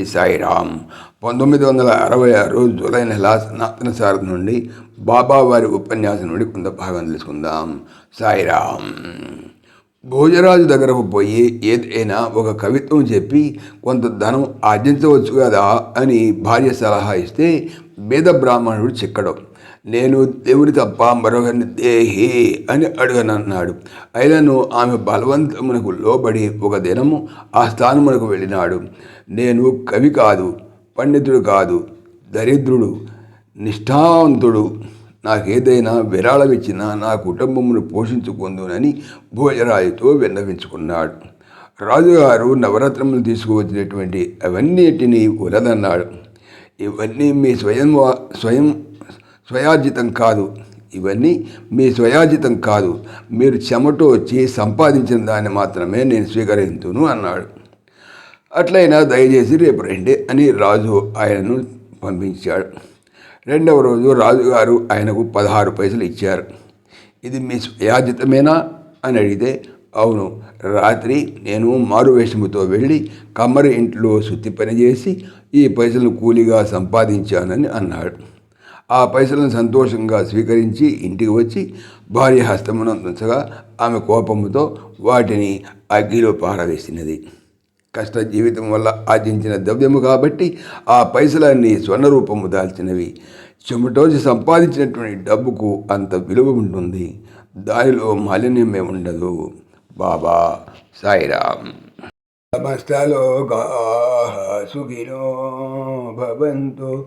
శ్రీ సాయిరామ్. పంతొమ్మిది వందల అరవై ఆరు జూలై నెల సనాతన సారథి నుండి బాబా వారి ఉపన్యాసం నుండి కొంత భాగం తెలుసుకుందాం. సాయిరామ్. భోజరాజు దగ్గరకు పోయి ఏదైనా ఒక కవిత్వం చెప్పి కొంత ధనం ఆర్జించవచ్చు కదా అని భార్య సలహా ఇస్తే బేద బ్రాహ్మణుడు చిక్కడం. నేను దేవుడి తప్ప మరొకరిని దేహి అని అడుగనన్నాడు. అయినను ఆమె బలవంతమునకు లోబడి ఒక దినము ఆ స్థానమునకు వెళ్ళినాడు. నేను కవి కాదు పండితుడు కాదు దరిద్రుడు నిష్ఠావంతుడు. నాకేదైనా విరాళమిచ్చినా నా కుటుంబమును పోషించుకుందునని భోజరాజుతో విన్నవించుకున్నాడు. రాజుగారు నవరత్నములు తీసుకువచ్చినటువంటి అవన్నిటినీ ఉరదన్నాడు ఇవన్నీ మీ స్వయం స్వయం స్వయాజితం కాదు. ఇవన్నీ మీ స్వయార్జితం కాదు. మీరు చెమట వచ్చి సంపాదించిన దాన్ని మాత్రమే నేను స్వీకరించును అన్నాడు. అట్లయినా దయచేసి రేపు రండి అని రాజు ఆయనను పంపించాడు. రెండవ రోజు రాజుగారు ఆయనకు పదహారు పైసలు ఇచ్చారు. ఇది మీ స్వయార్జితమేనా? అని అడిగితే అవును. రాత్రి నేను మారువేషముతో వెళ్ళి కమ్మరి ఇంట్లో శుద్ధి పని చేసి ఈ పైసలు కూలిగా సంపాదించానని అన్నాడు. ఆ పైసలను సంతోషంగా స్వీకరించి ఇంటికి వచ్చి భార్య హస్తమునందుంచగా ఆమె కోపముతో వాటిని అగ్గిలో పారవేసినది. కష్ట జీవితం వల్ల ఆర్జించిన ద్రవ్యము కాబట్టి ఆ పైసలన్నీ స్వర్ణ రూపము దాల్చినవి. చెమటోచి సంపాదించినటువంటి డబ్బుకు అంత విలువ ఉంటుంది. దానిలో మాలిన్యమే ఉండదు. బాబా సాయిరామ్. సమస్తలోకా సుఖినో భవంతు